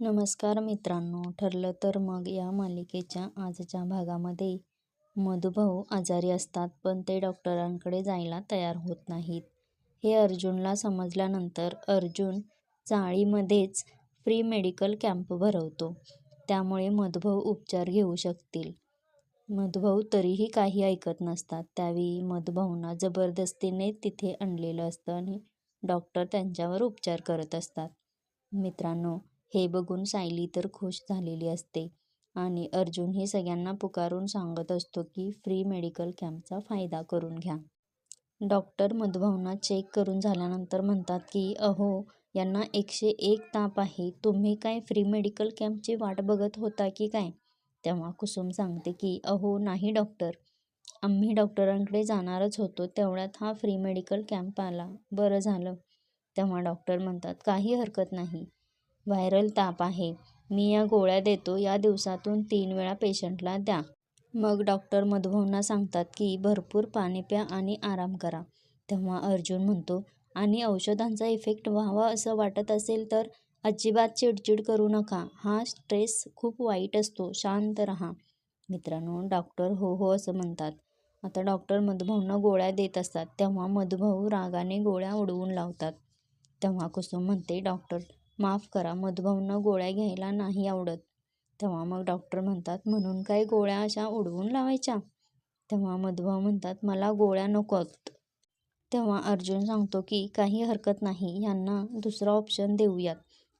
नमस्कार मित्रांनो ठरलं तर मग या मालिकेच्या आजच्या भागामध्ये मधुभाऊ आजारी असतात पण ते डॉक्टरांकडे जायला तयार होत नाहीत. हे अर्जुनला समजल्यानंतर अर्जुन चाळीमध्येच फ्री मेडिकल कॅम्प भरवतो. त्यामुळे मधुभाऊ उपचार घेऊ शकतील. मधुभाऊ तरीही काही ऐकत नसतात. त्यावेळी मधुभाऊंना जबरदस्तीने तिथे आणलेलं असतं आणि डॉक्टर त्यांच्यावर उपचार करत असतात. मित्रांनो हे बघून सायली तर खुश झालेली असते. आणि अर्जुन हे सगळ्यांना पुकारून सांगत असतो की फ्री मेडिकल कॅम्पचा फायदा करून घ्या. डॉक्टर मधुभावना चेक करून झाल्यानंतर म्हणतात की अहो यांना एकशे एक ताप आहे. तुम्ही काय फ्री मेडिकल कॅम्पची वाट बघत होता की काय? तेव्हा कुसुम सांगते की अहो नाही डॉक्टर. आम्ही डॉक्टरांकडे जाणारच होतो. तेवढ्यात हा फ्री मेडिकल कॅम्प आला. बरं झालं. तेव्हा डॉक्टर म्हणतात काही हरकत नाही. व्हायरल ताप आहे. मी या गोळ्या देतो या दिवसातून तीन वेळा पेशंटला द्या. मग डॉक्टर मधुभावना सांगतात की भरपूर पाणी प्या आणि आराम करा. तेव्हा अर्जुन म्हणतो आणि औषधांचा इफेक्ट व्हावा असं वाटत असेल तर अजिबात चिडचिड करू नका. हा स्ट्रेस खूप वाईट असतो. शांत राहा. मित्रांनो डॉक्टर हो हो असं म्हणतात. आता डॉक्टर मधुभाऊंना गोळ्या देत असतात. तेव्हा मधुभाऊ रागाने गोळ्या उडवून लावतात. तेव्हा कुसुम म्हणते डॉक्टर माफ करा मधुभाऊंना गोळ्या घ्यायला नाही आवडत. तेव्हा मग डॉक्टर म्हणतात म्हणून काय गोळ्या अशा उडवून लावायच्या? तेव्हा मधुभाऊ म्हणतात मला गोळ्या नकोत. तेव्हा अर्जुन सांगतो की काही हरकत नाही यांना दुसरा ऑप्शन देऊयात.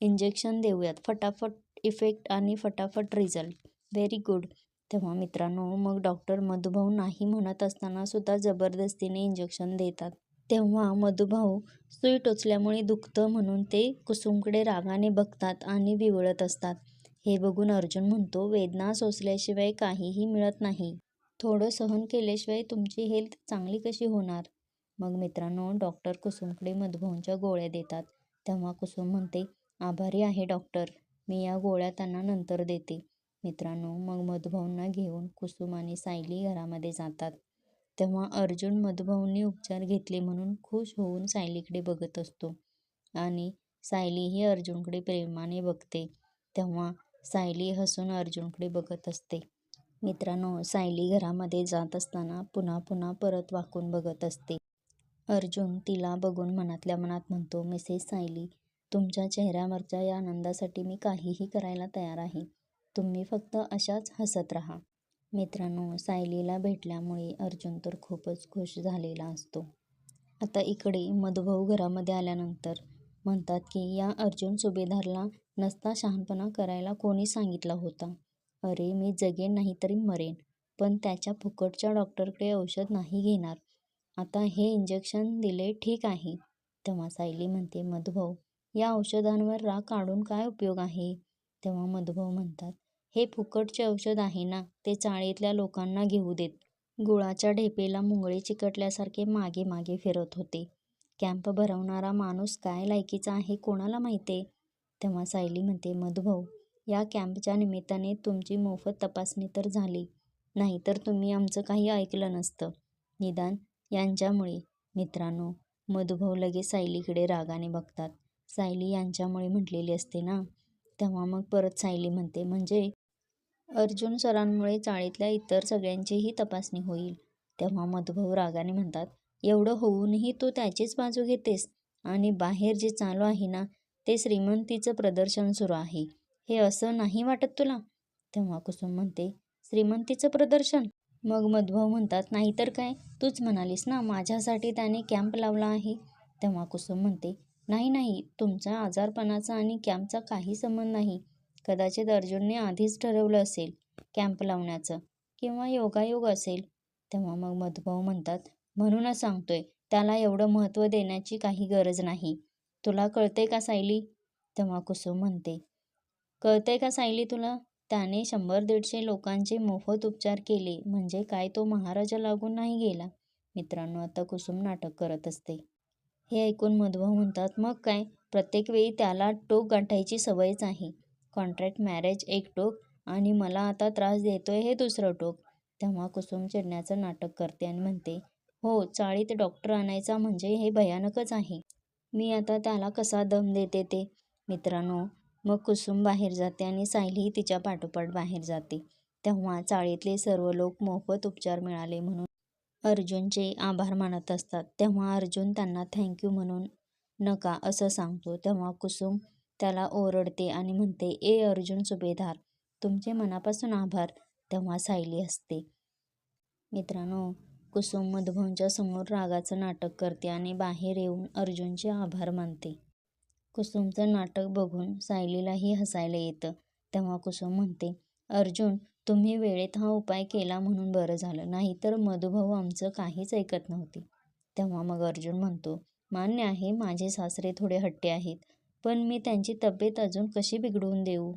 इंजेक्शन देऊयात. फटाफट इफेक्ट आणि फटाफट रिझल्ट व्हेरी गुड तेव्हा मित्रांनो मग डॉक्टर मधुभाऊ नाही म्हणत असताना सुद्धा जबरदस्तीने इंजेक्शन देतात. तेव्हा मधुभाऊ सुई टोचल्यामुळे दुखतं म्हणून ते कुसुमकडे रागाने बघतात आणि विवळत असतात. हे बघून अर्जुन म्हणतो वेदना सोसल्याशिवाय काहीही मिळत नाही. थोडं सहन केल्याशिवाय तुमची हेल्थ चांगली कशी होणार? मग मित्रांनो डॉक्टर कुसुमकडे मधुभाऊंच्या गोळ्या देतात. तेव्हा कुसुम म्हणते आभारी आहे डॉक्टर. मी या गोळ्या त्यांना नंतर देते. मित्रांनो मग मधुभाऊंना घेऊन कुसुम आणि सायली घरामध्ये जातात. तेव्हा अर्जुन मधुभाऊंनी उपचार घेतले म्हणून खुश होऊन सायलीकडे बघत असतो. आणि सायलीही अर्जुनकडे प्रेमाने बघते. तेव्हा सायली हसून अर्जुनकडे बघत असते. मित्रांनो सायली घरामध्ये जात असताना पुन्हा पुन्हा परत वाकून बघत असते. अर्जुन तिला बघून मनातल्या मनात म्हणतो मिसेस सायली तुमच्या चेहऱ्यावरच्या या आनंदासाठी मी काहीही करायला तयार आहे. तुम्ही फक्त अशाच हसत राहा. मित्रांनो सायलीला भेटल्यामुळे अर्जुन तर खूपच खुश झालेला असतो. आता इकडे मधुभाऊ घरामध्ये आल्यानंतर म्हणतात की या अर्जुन सुभेदारला नसता शहाणपणा करायला कोणी सांगितला होता. अरे मी जगेन नाही तरी मरेन पण त्याच्या फुकटच्या डॉक्टरकडे औषध नाही घेणार. आता हे इंजेक्शन दिले ठीक आहे. तेव्हा सायली म्हणते मधुभाऊ या औषधांवर राग काढून काय उपयोग आहे? तेव्हा मधुभाऊ म्हणतात हे फुकटचे औषध आहे ना ते चाळीतल्या लोकांना घेऊ देत. गुळाच्या ढेपेला मुंगळे चिकटल्यासारखे मागे मागे फिरत होते. कॅम्प भरवणारा माणूस काय लायकीचा आहे कोणाला माहिती आहे तेव्हा सायली म्हणते मधुभाऊ या कॅम्पच्या निमित्ताने तुमची मोफत तपासणी तर झाली. नाहीतर तुम्ही आमचं काही ऐकलं नसतं. निदान यांच्यामुळे. मित्रांनो मधुभाऊ लगेच सायलीकडे रागाने बघतात. सायली यांच्यामुळे म्हटलेली असते ना? तेव्हा मग परत सायली म्हणते म्हणजे अर्जुन सरांमुळे चाळीतल्या इतर सगळ्यांचीही तपासणी होईल. तेव्हा मधुभाऊ रागाने म्हणतात एवढं होऊनही तू त्याचीच बाजू घेतेस? आणि बाहेर जे चालू आहे ना ते श्रीमंतीचं प्रदर्शन सुरू आहे. हे असं नाही वाटत तुला? तेव्हा कुसुम म्हणते श्रीमंतीचं प्रदर्शन? मग मधुभाऊ म्हणतात नाहीतर काय? तूच म्हणालीस ना माझ्यासाठी त्याने कॅम्प लावला आहे. तेव्हा कुसुम म्हणते नाही नाही तुमच्या आजारपणाचा आणि कॅम्पचा काही संबंध नाही. कदाचित अर्जुनने आधीच ठरवलं असेल कॅम्प लावण्याचं किंवा योगायोग असेल. तेव्हा मग मधुभाऊ म्हणतात म्हणूनच सांगतोय त्याला एवढं महत्त्व देण्याची काही गरज नाही. तुला कळते का सायली? तेव्हा कुसुम म्हणते कळते का सायली तुला? त्याने शंभर दीडशे लोकांचे मोफत उपचार केले म्हणजे काय तो महाराजा लागून नाही गेला? मित्रांनो आता कुसुम नाटक करत असते. हे ऐकून मधुभाऊ म्हणतात मग काय? प्रत्येक वेळी त्याला टोक गाठायची सवयच आहे. कॉन्ट्रॅक्ट मॅरेज एक टोक आणि मला आता त्रास देतोय हे दुसरं टोक. तेव्हा कुसुम चिडण्याचं नाटक करते आणि म्हणते हो चाळीत डॉक्टर आणायचा म्हणजे हे भयानकच आहे. मी आता त्याला कसा दम देते ते? मित्रांनो मग कुसुम बाहेर जाते आणि सायलीही तिच्या पाठोपाठ बाहेर जाते. तेव्हा चाळीतले सर्व लोक मोफत उपचार मिळाले म्हणून अर्जुनचे आभार मानत असतात. तेव्हा अर्जुन त्यांना थँक्यू म्हणून नका असं सांगतो. तेव्हा कुसुम त्याला ओरडते आणि म्हणते ए अर्जुन सुभेदार तुमचे मनापासून आभार तेव्हा सायली असते. मित्रांनो कुसुम मधुभाऊंच्या समोर रागाचं नाटक करते आणि बाहेर येऊन अर्जुनचे आभार मानते. कुसुमचं नाटक बघून सायलीलाही हसायला येतं. तेव्हा कुसुम म्हणते अर्जुन तुम्ही वेळेत हा उपाय केला म्हणून बरं झालं. नाहीतर मधुभाऊ आमचं काहीच ऐकत नव्हते. तेव्हा मग अर्जुन म्हणतो मान्य आहे माझे सासरे थोडे हट्टे आहेत. पण मी त्यांची तब्येत अजून कशी बिघडवून देऊ?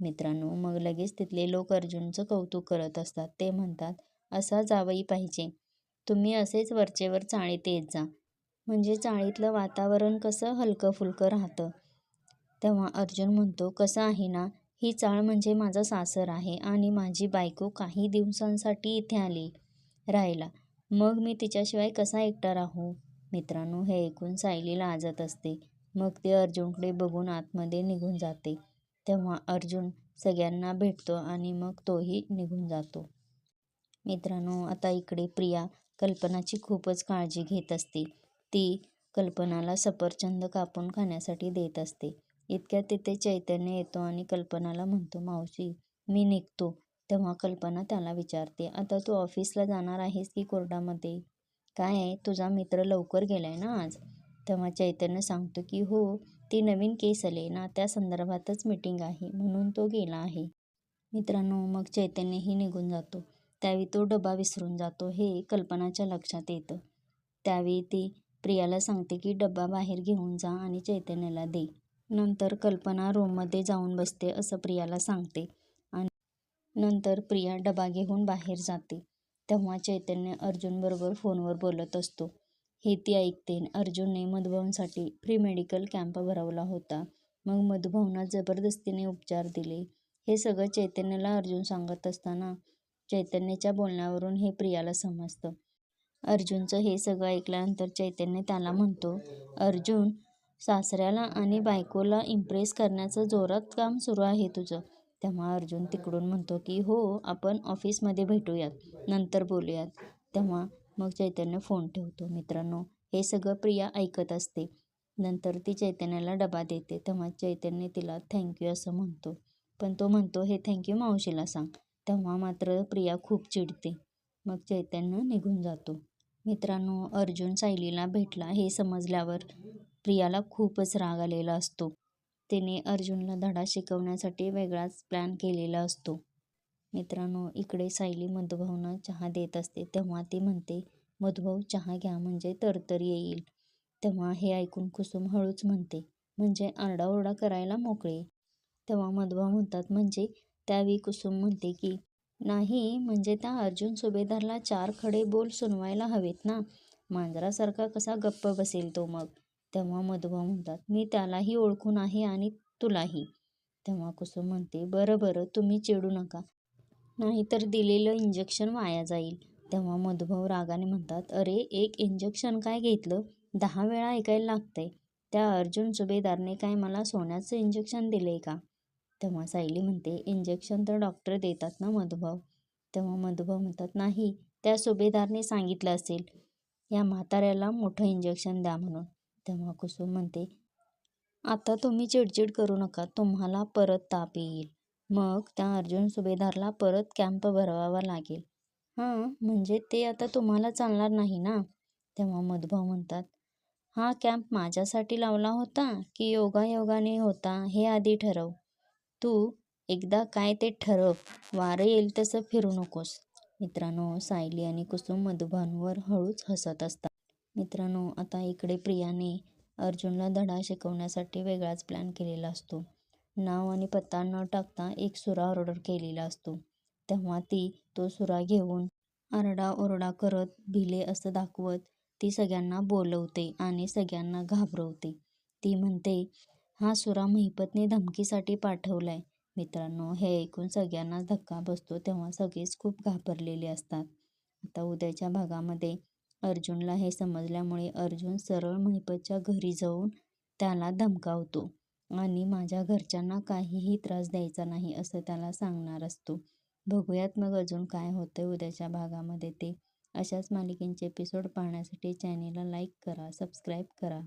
मित्रांनो मग लगेच तिथले लोक अर्जुनचं कौतुक करत असतात. ते म्हणतात असा जावई पाहिजे. तुम्ही असेच वरचेवर चाळीत येत जा. म्हणजे चाळीतलं वातावरण कसं हलकं फुलकं राहतं? तेव्हा अर्जुन म्हणतो कसं आहे ना ही चाळ म्हणजे माझं सासर आहे आणि माझी बायको काही दिवसांसाठी इथे आली राहायला. मग मी तिच्याशिवाय कसा एकटा राहू? मित्रांनो हे ऐकून सायलीला आजत असते. मग ते अर्जुनकडे बघून आतमध्ये निघून जाते. तेव्हा अर्जुन सगळ्यांना भेटतो आणि मग तोही निघून जातो. मित्रांनो आता इकडे प्रिया कल्पनाची खूपच काळजी घेत असते. ती कल्पनाला सफरचंद कापून खाण्यासाठी देत असते. इतक्यात तिथे चैतन्य येतो आणि कल्पनाला म्हणतो मावशी मी निघतो. तेव्हा कल्पना त्याला विचारते आता तू ऑफिसला जाणार आहेस की कोर्टामध्ये? काय आहे? तुझा मित्र लवकर गेलाय ना आज? तेव्हा चैतन्य सांगतो की हो ती नवीन केस आले ना त्या संदर्भातच मीटिंग आहे म्हणून तो गेला आहे. मित्रांनो मग चैतन्यही निघून जातो. त्यावेळी तो डबा विसरून जातो हे कल्पनाच्या लक्षात येतं. त्यावेळी ती प्रियाला सांगते की डबा बाहेर घेऊन जा आणि चैतन्याला दे. नंतर कल्पना रूममध्ये जाऊन बसते असं प्रियाला सांगते. आणि नंतर प्रिया डबा घेऊन बाहेर जाते. तेव्हा चैतन्य अर्जुनबरोबर फोनवर बोलत असतो. हे ती ऐकते अर्जुनने मधुभाऊंसाठी फ्री मेडिकल कॅम्प भरवला होता. मग मधुभाऊंना जबरदस्तीने उपचार दिले. हे सगळं चैतन्याला अर्जुन सांगत असताना चैतन्याच्या बोलण्यावरून हे प्रियाला समजतं. अर्जुनचं हे सगळं ऐकल्यानंतर चैतन्य त्याला म्हणतो अर्जुन सासऱ्याला आणि बायकोला इम्प्रेस करण्याचं जोरात काम सुरू आहे तुझं. तेव्हा अर्जुन तिकडून म्हणतो की हो आपण ऑफिसमध्ये भेटूयात. नंतर बोलूयात. तेव्हा मग चैतन्य फोन ठेवतो. मित्रांनो हे सगळं प्रिया ऐकत असते. नंतर ती चैतन्याला डबा देते. तेव्हा चैतन्य तिला थँक्यू असं म्हणतो. पण तो म्हणतो हे थँक्यू मावशीला सांग. तेव्हा मात्र प्रिया खूप चिडते. मग चैतन्य निघून जातो. मित्रांनो अर्जुन सायलीला भेटला हे समजल्यावर प्रियाला खूपच राग आलेला असतो. तिने अर्जुनला धडा शिकवण्यासाठी वेगळाच प्लॅन केलेला असतो. मित्रांनो इकडे सायली मधुभाऊंना चहा देत असते. तेव्हा ती म्हणते मधुभाऊ चहा घ्या म्हणजे तरतर येईल. तेव्हा हे ऐकून कुसुम हळूच म्हणते म्हणजे आरडाओरडा करायला मोकळे. तेव्हा मधुभाऊ म्हणतात म्हणजे? त्यावेळी कुसुम म्हणते की नाही म्हणजे त्या अर्जुन सुभेदारला चार खडे बोल सुनवायला हवेत ना? मांजरासारखा कसा गप्प बसेल तो मग? तेव्हा मधुभाऊ म्हणतात मी त्यालाही ओळखून आहे आणि तुलाही. तेव्हा कुसुम म्हणते बरं बरं तुम्ही चिडू नका. नाहीतर दिलेलं इंजेक्शन वाया जाईल. तेव्हा मधुभाऊ रागाने म्हणतात अरे एक इंजेक्शन काय घेतलं? दहा वेळा ऐकायला लागतंय. त्या अर्जुन सुभेदारने काय मला सोन्याचं इंजेक्शन दिले का? तेव्हा सायली म्हणते इंजेक्शन तर डॉक्टर देतात ना मधुभाऊ. तेव्हा मधुभाऊ म्हणतात नाही त्या सुभेदारने सांगितलं असेल. या म्हाताऱ्याला मोठं इंजेक्शन द्या म्हणून. तेव्हा कुसुम म्हणते आता तुम्ही चिडचिड करू नका. तुम्हाला परत ताप येईल. मग त्या अर्जुन सुभेदारला परत कॅम्प भरवावा लागेल. हां. म्हणजे ते आता तुम्हाला चालणार नाही ना? तेव्हा मधुभाऊ म्हणतात हा कॅम्प माझ्यासाठी लावला होता की योगायोगाने होता हे आधी ठरव. तू एकदा काय ते ठरव. वारं येईल तसं फिरू नकोस. मित्रांनो सायली आणि कुसुम मधुभाऊंवर हळूच हसत असतात. मित्रांनो आता इकडे प्रियाने अर्जुनला धडा शिकवण्यासाठी वेगळाच प्लॅन केलेला असतो. नाव आणि पत्ता न टाकता एक सुरा ऑर्डर केलेला असतो. तेव्हा ती तो सुरा घेऊन आरडाओरडा करत भिले असं दाखवत ती सगळ्यांना बोलवते आणि सगळ्यांना घाबरवते. ती म्हणते हा सुरा महिपतने धमकीसाठी पाठवलाय. मित्रांनो हे ऐकून सगळ्यांनाच धक्का बसतो तेव्हा सगळेच खूप घाबरलेले असतात. आता उद्याच्या भागामध्ये अर्जुनला हे समजल्यामुळे अर्जुन सरळ महिपतच्या घरी जाऊन त्याला धमकावतो. आणि माझ्या घरच्यांना काहीही त्रास द्यायचा नाही असं त्याला सांगणार असतो. बघूयात मग अजून काय होतं उद्याच्या भागामध्ये ते. अशाच मालिकेंचे एपिसोड पाहण्यासाठी चॅनेलला लाईक करा, सबस्क्राईब करा.